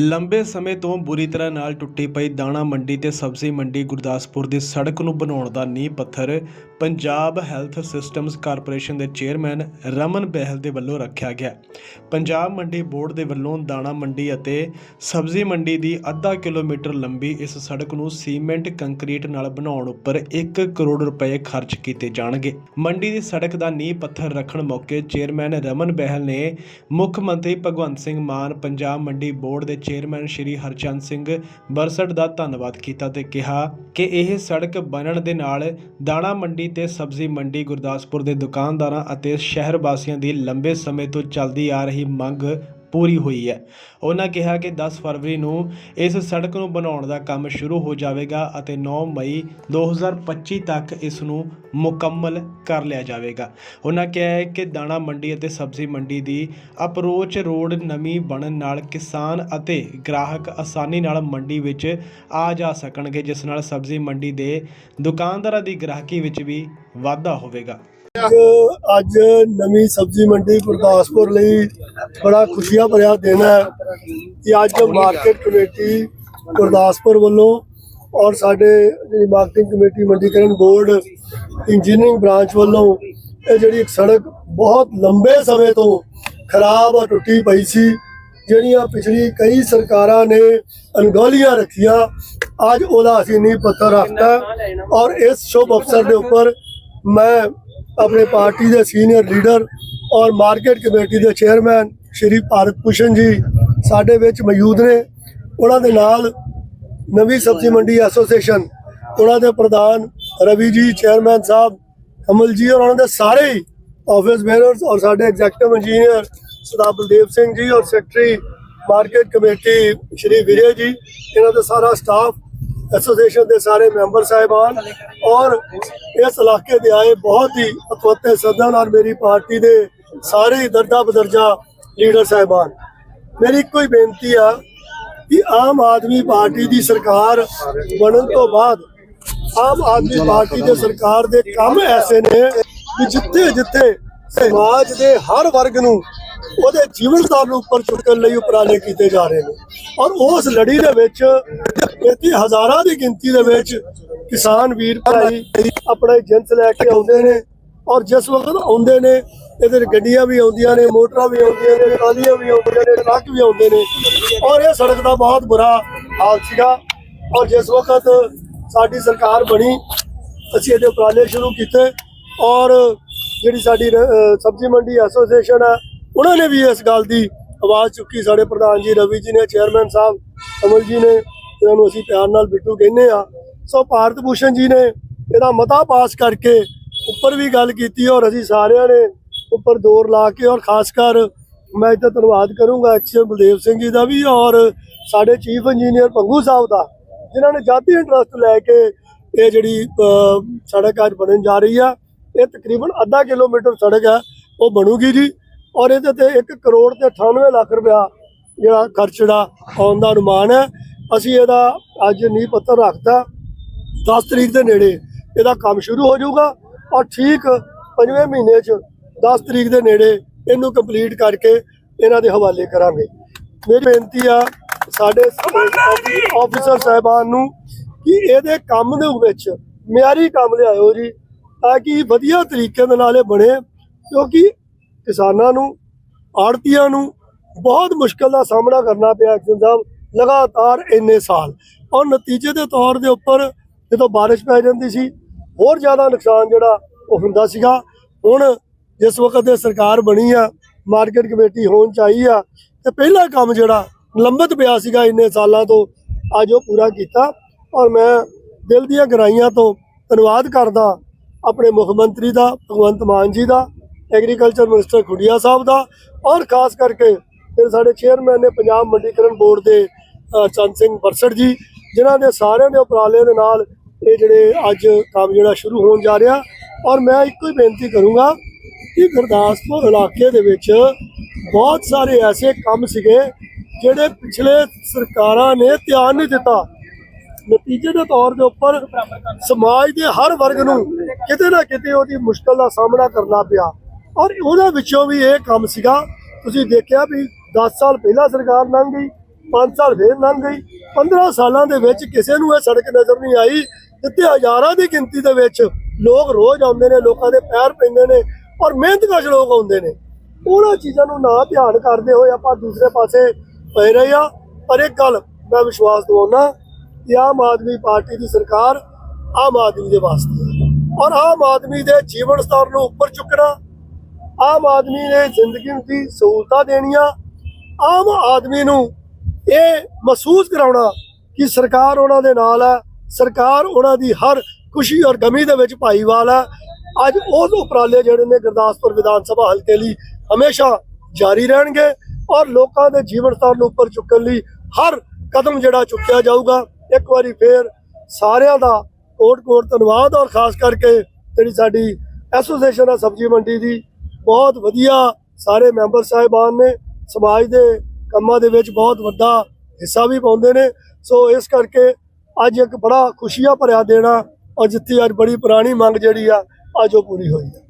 ਲੰਬੇ ਸਮੇਂ ਤੋਂ ਬੁਰੀ ਤਰ੍ਹਾਂ ਨਾਲ ਟੁੱਟੀ ਪਈ ਦਾਣਾ ਮੰਡੀ ਤੇ ਸਬਜ਼ੀ ਮੰਡੀ ਗੁਰਦਾਸਪੁਰ ਦੀ ਸੜਕ ਨੂੰ ਬਣਾਉਣ ਦਾ ਨੀਂਹ ਪੱਥਰ ਪੰਜਾਬ ਹੈਲਥ ਸਿਸਟਮਸ ਕਾਰਪੋਰੇਸ਼ਨ ਦੇ ਚੇਅਰਮੈਨ ਰਮਨ ਬਹਿਲ ਦੇ ਵੱਲੋਂ ਰੱਖਿਆ ਗਿਆ। ਪੰਜਾਬ ਮੰਡੀ ਬੋਰਡ ਦੇ ਵੱਲੋਂ ਦਾਣਾ ਮੰਡੀ ਅਤੇ ਸਬਜ਼ੀ ਮੰਡੀ ਦੀ ਅੱਧਾ ਕਿਲੋਮੀਟਰ ਲੰਬੀ ਇਸ ਸੜਕ ਨੂੰ ਸੀਮੈਂਟ ਕੰਕਰੀਟ ਨਾਲ ਬਣਾਉਣ ਉੱਪਰ 1 ਕਰੋੜ ਰੁਪਏ ਖਰਚ ਕੀਤੇ ਜਾਣਗੇ। ਮੰਡੀ ਦੀ ਸੜਕ ਦਾ ਨੀਂਹ ਪੱਥਰ ਰੱਖਣ ਮੌਕੇ ਚੇਅਰਮੈਨ ਰਮਨ ਬਹਿਲ ਨੇ ਮੁੱਖ ਮੰਤਰੀ ਭਗਵੰਤ ਸਿੰਘ ਮਾਨ, ਪੰਜਾਬ ਮੰਡੀ ਬੋਰਡ ਦੇ ਚੇਅਰਮੈਨ ਸ਼੍ਰੀ ਹਰਚੰਦ ਸਿੰਘ ਬਰਸੜ ਦਾ ਧੰਨਵਾਦ ਕੀਤਾ ਤੇ ਕਿਹਾ ਕਿ ਇਹ ਸੜਕ ਬਣਨ ਦੇ ਨਾਲ ਦਾਣਾ ਮੰਡੀ ਤੇ ਸਬਜ਼ੀ ਮੰਡੀ ਗੁਰਦਾਸਪੁਰ ਦੇ ਦੁਕਾਨਦਾਰਾਂ ਅਤੇ ਸ਼ਹਿਰ ਵਾਸੀਆਂ ਦੀ ਲੰਬੇ ਸਮੇਂ ਤੋਂ ਚੱਲਦੀ ਆ ਰਹੀ ਮੰਗ ਪੂਰੀ ਹੋਈ ਹੈ। ਉਹਨਾਂ ਕਿਹਾ ਕਿ 10 ਫਰਵਰੀ ਨੂੰ ਇਸ ਸੜਕ ਨੂੰ ਬਣਾਉਣ ਦਾ ਕੰਮ ਸ਼ੁਰੂ ਹੋ ਜਾਵੇਗਾ ਅਤੇ 9 ਮਈ 2025 ਤੱਕ ਇਸ ਨੂੰ ਮੁਕੰਮਲ ਕਰ ਲਿਆ ਜਾਵੇਗਾ। ਉਹਨਾਂ ਕਿਹਾ ਹੈ ਕਿ ਦਾਣਾ ਮੰਡੀ ਅਤੇ ਸਬਜ਼ੀ ਮੰਡੀ ਦੀ ਅਪਰੋਚ ਰੋਡ ਨਵੀਂ ਬਣਨ ਨਾਲ ਕਿਸਾਨ ਅਤੇ ਗ੍ਰਾਹਕ ਆਸਾਨੀ ਨਾਲ ਮੰਡੀ ਵਿੱਚ ਆ ਜਾ ਸਕਣਗੇ, ਜਿਸ ਨਾਲ ਸਬਜ਼ੀ ਮੰਡੀ ਦੇ ਦੁਕਾਨਦਾਰਾਂ ਦੀ ਗ੍ਰਾਹਕੀ ਵਿੱਚ ਵੀ ਵਾਧਾ ਹੋਵੇਗਾ। ਅੱਜ ਨਵੀਂ ਸਬਜ਼ੀ ਮੰਡੀ ਗੁਰਦਾਸਪੁਰ ਲਈ ਬੜਾ ਖੁਸ਼ੀਆਂ ਭਰਿਆ ਦਿਨ ਹੈ ਕਿ ਅੱਜ ਮਾਰਕੀਟ ਕਮੇਟੀ ਗੁਰਦਾਸਪੁਰ ਵੱਲੋਂ ਔਰ ਸਾਡੇ ਜਿਹੜੀ ਮਾਰਕੀਟਿੰਗ ਕਮੇਟੀ ਮੰਡੀਕਰਨ ਬੋਰਡ ਇੰਜੀਨੀਅਰਿੰਗ ਬ੍ਰਾਂਚ ਵੱਲੋਂ ਇਹ ਜਿਹੜੀ ਇੱਕ ਸੜਕ ਬਹੁਤ ਲੰਬੇ ਸਮੇਂ ਤੋਂ ਖਰਾਬ ਔਰ ਟੁੱਟੀ ਪਈ ਸੀ, ਜਿਹੜੀਆਂ ਪਿਛਲੀ ਕਈ ਸਰਕਾਰਾਂ ਨੇ ਅਣਗੌਲੀਆਂ ਰੱਖੀਆਂ, ਅੱਜ ਉਹਦਾ ਅਸੀਂ ਨੀਂਹ ਪੱਥਰ ਰੱਖਤਾ ਔਰ ਇਸ ਸ਼ੁਭ ਅਵਸਰ ਦੇ ਉੱਪਰ ਮੈਂ ਆਪਣੇ ਪਾਰਟੀ ਦੇ ਸੀਨੀਅਰ ਲੀਡਰ ਔਰ ਮਾਰਕੀਟ ਕਮੇਟੀ ਦੇ ਚੇਅਰਮੈਨ ਸ਼੍ਰੀ ਭਾਰਤ ਭੂਸ਼ਣ ਜੀ ਸਾਡੇ ਵਿੱਚ ਮੌਜੂਦ ਨੇ। ਉਹਨਾਂ ਦੇ ਨਾਲ ਨਵੀਂ ਸਬਜ਼ੀ ਮੰਡੀ ਐਸੋਸੀਏਸ਼ਨ, ਉਹਨਾਂ ਦੇ ਪ੍ਰਧਾਨ ਰਵੀ ਜੀ, ਚੇਅਰਮੈਨ ਸਾਹਿਬ ਕਮਲ ਜੀ ਔਰ ਉਹਨਾਂ ਦੇ ਸਾਰੇ ਹੀ ਆਫਿਸ ਬੇਅਰਰਸ ਔਰ ਸਾਡੇ ਐਗਜ਼ੈਕਟਿਵ ਇੰਜੀਨੀਅਰ ਸਰਦਾਰ ਬਲਦੇਵ ਸਿੰਘ ਜੀ ਔਰ secretary market committee Shri Vijay ji, ਇਹਨਾਂ ਦਾ ਸਾਰਾ ਸਟਾਫ ਐਸੋਸੀਏਸ਼ਨ ਦੇ ਸਾਰੇ ਮੈਂਬਰ ਸਾਹਿਬਾਨ ਔਰ ਇਸ ਇਲਾਕੇ ਦੇ ਆਏ ਬਹੁਤ ਹੀ ਅਤਵਤੇ ਸੱਜਣ ਔਰ ਮੇਰੀ ਪਾਰਟੀ ਦੇ ਸਾਰੇ ਹੀ ਦਰਜਾ ਬਦਰਜਾ ਲੀਡਰ ਸਾਹਿਬਾਨ। ਮੇਰੀ ਇੱਕੋ ਹੀ ਬੇਨਤੀ ਆ ਕਿ ਆਮ ਆਦਮੀ ਪਾਰਟੀ ਦੀ ਸਰਕਾਰ ਬਣਨ ਤੋਂ ਬਾਅਦ ਆਮ ਆਦਮੀ ਪਾਰਟੀ ਦੇ ਸਰਕਾਰ ਦੇ ਕੰਮ ਐਸੇ ਨੇ ਕਿ ਜਿੱਥੇ ਜਿੱਥੇ ਸਮਾਜ ਦੇ ਹਰ ਵਰਗ ਨੂੰ ਉਹਦੇ ਜੀਵਨ ਸਤਰ ਨੂੰ ਉੱਪਰ ਚੁੱਕਣ ਲਈ ਉਪਰਾਲੇ ਕੀਤੇ ਜਾ ਰਹੇ ਨੇ। ਔਰ ਉਸ ਲੜੀ ਦੇ ਵਿੱਚ, ਇੱਥੇ ਹਜ਼ਾਰਾਂ ਦੀ ਗਿਣਤੀ ਦੇ ਵਿੱਚ ਕਿਸਾਨ ਵੀਰ ਭਾਈ ਆਪਣਾ ਜਿੰਸ ਲੈ ਕੇ ਆਉਂਦੇ ਨੇ। ਔਰ ਜਿਸ ਵਕਤ ਆਉਂਦੇ ਨੇ ਇਹਦੇ ਗੱਡੀਆਂ ਵੀ ਆਉਂਦੀਆਂ ਨੇ, ਮੋਟਰਾਂ ਵੀ ਆਉਂਦੀਆਂ ਨੇ, ਟਰਾਲੀਆਂ ਵੀ ਆਉਂਦੀਆਂ ਨੇ, ਟਰੱਕ ਵੀ ਆਉਂਦੇ ਨੇ। ਔਰ ਇਹ ਸੜਕ ਦਾ ਬਹੁਤ ਬੁਰਾ ਹਾਲ ਸੀਗਾ। ਔਰ ਜਿਸ ਵਕਤ ਸਾਡੀ ਸਰਕਾਰ ਬਣੀ, ਅਸੀਂ ਇਹਦੇ ਉਪਰਾਲੇ ਸ਼ੁਰੂ ਕੀਤੇ। ਔਰ ਜਿਹੜੀ ਸਾਡੀ ਸਬਜ਼ੀ ਮੰਡੀ ਐਸੋਸੀਏਸ਼ਨ ਹੈ ਉਹਨਾਂ ਨੇ ਵੀ ਇਸ ਗੱਲ ਦੀ ਆਵਾਜ਼ ਚੁੱਕੀ। ਸਾਡੇ ਪ੍ਰਧਾਨ ਜੀ ਰਵੀ ਜੀ ਨੇ, ਚੇਅਰਮੈਨ ਸਾਹਿਬ ਕਮਲ ਜੀ ਨੇ, ਇਹਨਾਂ ਨੂੰ ਅਸੀਂ ਪਿਆਰ ਨਾਲ ਬਿੱਟੂ ਕਹਿੰਦੇ ਆ ਸੋ ਭਾਰਤ ਭੂਸ਼ਣ ਜੀ ਨੇ ਇਹਦਾ ਮਤਾ ਪਾਸ ਕਰਕੇ ਉੱਪਰ ਵੀ ਗੱਲ ਕੀਤੀ ਔਰ ਅਸੀਂ ਸਾਰਿਆਂ ਨੇ ਉੱਪਰ ਜ਼ੋਰ ਲਾ ਕੇ ਔਰ ਖਾਸ ਕਰ ਮੈਂ ਇੱਥੇ ਧੰਨਵਾਦ ਕਰੂੰਗਾ ਐਕਸ਼ਨ ਬਲਦੇਵ ਸਿੰਘ ਜੀ ਦਾ ਵੀ ਔਰ ਸਾਡੇ ਚੀਫ ਇੰਜੀਨੀਅਰ ਪੰਗੂ ਸਾਹਿਬ ਦਾ, ਜਿਨ੍ਹਾਂ ਨੇ ਜਾਤੀ ਇੰਟਰਸਟ ਲੈ ਕੇ ਇਹ ਜਿਹੜੀ ਸੜਕ ਅੱਜ ਬਣਨ ਜਾ ਰਹੀ ਆ। ਇਹ ਤਕਰੀਬਨ ਅੱਧਾ ਕਿਲੋਮੀਟਰ ਸੜਕ ਹੈ ਉਹ ਬਣੂਗੀ ਜੀ। ਔਰ ਇਹਦੇ ਤੇ 1 ਕਰੋੜ ਤੇ 98 ਲੱਖ ਰੁਪਇਆ ਜਿਹੜਾ ਖਰਚ ਜਿਹੜਾ ਆਉਣ ਦਾ ਅਨੁਮਾਨ ਹੈ। ਅਸੀਂ ਇਹਦਾ ਅੱਜ ਨੀਂਹ ਪੱਥਰ ਰੱਖਤਾ। 10 ਤਰੀਕ ਦੇ ਨੇੜੇ ਇਹਦਾ ਕੰਮ ਸ਼ੁਰੂ ਹੋ ਜਾਊਗਾ ਔਰ ਠੀਕ ਪੰਜਵੇਂ ਮਹੀਨੇ 'ਚ 10 ਤਰੀਕ ਦੇ ਨੇੜੇ ਇਹਨੂੰ ਕੰਪਲੀਟ ਕਰਕੇ ਇਹਨਾਂ ਦੇ ਹਵਾਲੇ ਕਰਾਂਗੇ। ਮੇਰੀ ਬੇਨਤੀ ਆ ਸਾਡੇ ਆਫੀਸਰ ਸਾਹਿਬਾਨ ਨੂੰ ਕਿ ਇਹਦੇ ਕੰਮ ਦੇ ਵਿੱਚ ਮਿਆਰੀ ਕੰਮ ਲਿਆਇਓ ਜੀ, ਤਾਂ ਕਿ ਵਧੀਆ ਤਰੀਕੇ ਦੇ ਨਾਲ ਇਹ ਬਣੇ, ਕਿਉਂਕਿ ਕਿਸਾਨਾਂ ਨੂੰ ਆੜਤੀਆਂ ਨੂੰ ਬਹੁਤ ਮੁਸ਼ਕਲ ਦਾ ਸਾਹਮਣਾ ਕਰਨਾ ਪਿਆ ਐਕਸ਼ਨ ਸਾਹਿਬ, ਲਗਾਤਾਰ ਇੰਨੇ ਸਾਲ। ਔਰ ਨਤੀਜੇ ਦੇ ਤੌਰ ਦੇ ਉੱਪਰ ਜਦੋਂ ਬਾਰਿਸ਼ ਪੈ ਜਾਂਦੀ ਸੀ, ਹੋਰ ਜ਼ਿਆਦਾ ਨੁਕਸਾਨ ਜਿਹੜਾ ਉਹ ਹੁੰਦਾ ਸੀਗਾ। ਹੁਣ ਜਿਸ ਵਕਤ ਇਹ ਸਰਕਾਰ ਬਣੀ ਆ, ਮਾਰਕੀਟ ਕਮੇਟੀ ਹੋਣ ਚਾਹੀ ਆ, ਤੇ ਪਹਿਲਾ ਕੰਮ ਜਿਹੜਾ ਲੰਬਤ ਪਿਆ ਸੀਗਾ ਇੰਨੇ ਸਾਲਾਂ ਤੋਂ, ਅੱਜ ਉਹ ਪੂਰਾ ਕੀਤਾ। ਔਰ ਮੈਂ ਦਿਲ ਦੀਆਂ ਗਰਾਈਆਂ ਤੋਂ ਧੰਨਵਾਦ ਕਰਦਾ ਆਪਣੇ ਮੁੱਖ ਮੰਤਰੀ ਦਾ, ਭਗਵੰਤ ਮਾਨ ਜੀ ਦਾ ਐਗਰੀਕਲਚਰ ਮਿਨਿਸਟਰ ਖੁੱਡੀਆ ਸਾਹਿਬ ਦਾ ਔਰ ਖਾਸ ਕਰਕੇ ਫਿਰ ਸਾਡੇ ਚੇਅਰਮੈਨ ਨੇ ਪੰਜਾਬ ਮੰਡੀਕਰਨ ਬੋਰਡ ਦੇ ਚੰਦ ਸਿੰਘ ਬਰਸੜ ਜੀ, ਜਿਨ੍ਹਾਂ ਦੇ ਸਾਰਿਆਂ ਦੇ ਉਪਰਾਲੇ ਦੇ ਨਾਲ ਇਹ ਜਿਹੜੇ ਅੱਜ ਕੰਮ ਜਿਹੜਾ ਸ਼ੁਰੂ ਹੋਣ ਜਾ ਰਿਹਾ। ਔਰ ਮੈਂ ਇੱਕੋ ਹੀ ਬੇਨਤੀ ਕਰੂੰਗਾ ਕਿ ਗੁਰਦਾਸਪੁਰ ਇਲਾਕੇ ਦੇ ਵਿੱਚ ਬਹੁਤ ਸਾਰੇ ਐਸੇ ਕੰਮ ਸੀਗੇ ਜਿਹੜੇ ਪਿਛਲੇ ਸਰਕਾਰਾਂ ਨੇ ਧਿਆਨ ਨਹੀਂ ਦਿੱਤਾ। ਨਤੀਜੇ ਦੇ ਤੌਰ ਦੇ ਉੱਪਰ ਸਮਾਜ ਦੇ ਹਰ ਵਰਗ ਨੂੰ ਕਿਤੇ ਨਾ ਕਿਤੇ ਉਹਦੀ ਮੁਸ਼ਕਲ ਦਾ ਸਾਹਮਣਾ ਕਰਨਾ ਪਿਆ। ਔਰ ਉਹਦੇ ਵਿੱਚੋਂ ਵੀ ਇਹ ਕੰਮ ਸੀਗਾ, ਤੁਸੀਂ ਦੇਖਿਆ ਵੀ 10 ਸਾਲ ਪਹਿਲਾਂ ਸਰਕਾਰ ਲੰਘ ਗਈ 5 ਸਾਲ ਫੇਰ ਲੰਘ ਗਈ 15 ਸਾਲਾਂ ਦੇ ਵਿੱਚ ਕਿਸੇ ਨੂੰ ਇਹ ਸੜਕ ਨਜ਼ਰ ਨਹੀਂ ਆਈ, ਜਿੱਥੇ ਹਜ਼ਾਰਾਂ ਦੀ ਗਿਣਤੀ ਦੇ ਵਿੱਚ ਲੋਕ ਰੋਜ਼ ਆਉਂਦੇ ਨੇ, ਲੋਕਾਂ ਦੇ ਪੈਰ ਪੈਂਦੇ ਨੇ ਔਰ ਮਿਹਨਤਕਸ਼ ਲੋਕ ਆਉਂਦੇ ਨੇ। ਉਹਨਾਂ ਚੀਜ਼ਾਂ ਨੂੰ ਨਾ ਧਿਆਨ ਕਰਦੇ ਹੋਏ ਆਪਾਂ ਦੂਸਰੇ ਪਾਸੇ ਪਏ ਰਹੇ ਆ ਪਰ ਇੱਕ ਗੱਲ ਮੈਂ ਵਿਸ਼ਵਾਸ ਦਿਵਾਉਣਾ ਕਿ ਆਮ ਆਦਮੀ ਪਾਰਟੀ ਦੀ ਸਰਕਾਰ ਆਮ ਆਦਮੀ ਦੇ ਵਾਸਤੇ ਹੈ। ਔਰ ਆਮ ਆਦਮੀ ਦੇ ਜੀਵਨ ਸਤਰ ਨੂੰ ਉੱਪਰ ਚੁੱਕਣਾ ਆਮ ਆਦਮੀ ਨੇ ਜ਼ਿੰਦਗੀ ਦੀ ਸਹੂਲਤਾਂ ਦੇਣੀਆਂ, ਆਮ ਆਦਮੀ ਨੂੰ ਇਹ ਮਹਿਸੂਸ ਕਰਾਉਣਾ ਕਿ ਸਰਕਾਰ ਉਹਨਾਂ ਦੇ ਨਾਲ ਹੈ, ਸਰਕਾਰ ਉਹਨਾਂ ਦੀ ਹਰ ਖੁਸ਼ੀ ਔਰ ਗਮੀ ਦੇ ਵਿੱਚ ਭਾਈਵਾਲ ਹੈ। ਅੱਜ ਉਹ ਉਪਰਾਲੇ ਜਿਹੜੇ ਨੇ ਗੁਰਦਾਸਪੁਰ ਵਿਧਾਨ ਸਭਾ ਹਲਕੇ ਲਈ ਹਮੇਸ਼ਾ ਜਾਰੀ ਰਹਿਣਗੇ ਔਰ ਲੋਕਾਂ ਦੇ ਜੀਵਨ ਸਤਰ ਨੂੰ ਉੱਪਰ ਚੁੱਕਣ ਲਈ ਹਰ ਕਦਮ ਜਿਹੜਾ ਚੁੱਕਿਆ ਜਾਊਗਾ। ਇੱਕ ਵਾਰੀ ਫੇਰ ਸਾਰਿਆਂ ਦਾ ਕੋਟ ਕੋਟ ਧੰਨਵਾਦ ਔਰ ਖਾਸ ਕਰਕੇ ਜਿਹੜੀ ਸਾਡੀ ਐਸੋਸੀਏਸ਼ਨ ਹੈ ਸਬਜ਼ੀ ਮੰਡੀ ਦੀ ਬਹੁਤ ਵਧੀਆ ਸਾਰੇ ਮੈਂਬਰ ਸਾਹਿਬਾਨ ਨੇ ਸਮਾਜ ਦੇ ਕੰਮਾਂ ਦੇ ਵਿੱਚ ਬਹੁਤ ਵੱਡਾ ਹਿੱਸਾ ਵੀ ਪਾਉਂਦੇ ਨੇ। ਸੋ ਇਸ ਕਰਕੇ ਅੱਜ ਇੱਕ ਬੜਾ ਖੁਸ਼ੀਆਂ ਭਰਿਆ ਦੇਣਾ ਔਰ ਜਿੱਥੇ ਅੱਜ ਬੜੀ ਪੁਰਾਣੀ ਮੰਗ ਜਿਹੜੀ ਆ, ਅੱਜ ਉਹ ਪੂਰੀ ਹੋਈ ਹੈ